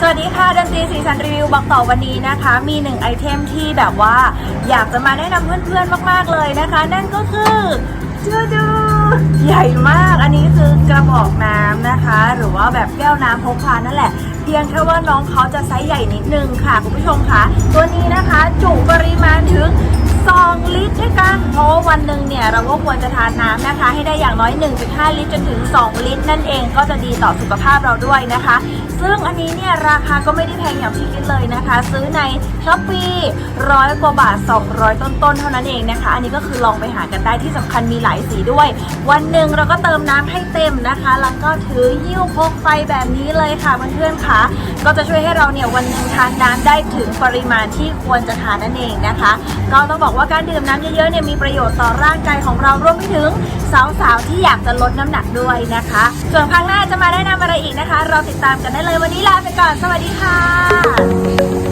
สวัสดีค่ะดนตรีสีสันรีวิวบอกต่อวันนี้นะคะ มีหนึ่งไอเทมที่แบบว่าอยากจะมาแนะนำเพื่อนๆมาก ๆ เลยนะคะ นั่นก็คือจูดูใหญ่มาก อันนี้คือกระบอกน้ำนะคะ หรือว่าแบบแก้วน้ำพกพานั่นแหละ เพียงแค่ว่าน้องเขาจะไซส์ใหญ่นิดนึงค่ะ คุณผู้ชมค่ะตัวนี้นะ วันหนึ่งเนี่ยเราก็ควรจะทานน้ำนะคะ ให้ได้อย่างน้อย 1.5 ลิตรจนถึง 2 ลิตร นั่นเองก็จะดีต่อสุขภาพเราด้วยนะคะ ซึ่งอันนี้เนี่ยราคาก็ไม่ได้แพงอย่างที่คิดเลยนะคะ ซื้อในช้อปปี้ร้อยกว่าบาท 200 ต้นๆ เท่านั้นเองนะคะ อันนี้ก็คือลองไปหากันได้ที่สำคัญมีหลายสีด้วย วันหนึ่งเราก็เติมน้ำให้เต็มนะคะ แล้วก็ถือหิ้วพกไปแบบนี้เลยค่ะเพื่อนๆค่ะก็จะช่วยให้เราเนี่ยวันหนึ่งทานน้ำได้ถึงปริมาณที่ควรจะทานนั่นเองนะคะ ก็ต้องบอกว่าการดื่มน้ำเยอะๆเนี่ยมีประโยชน์ต่อร่างกายของเรารวมไปถึงสาวๆที่อยากจะลดน้ำหนักด้วยนะคะ ส่วนครั้งหน้าจะมาแนะนำอะไรอีกนะคะ เราติดตามกันได้เลยวันนี้ลาไปก่อน สวัสดีค่ะ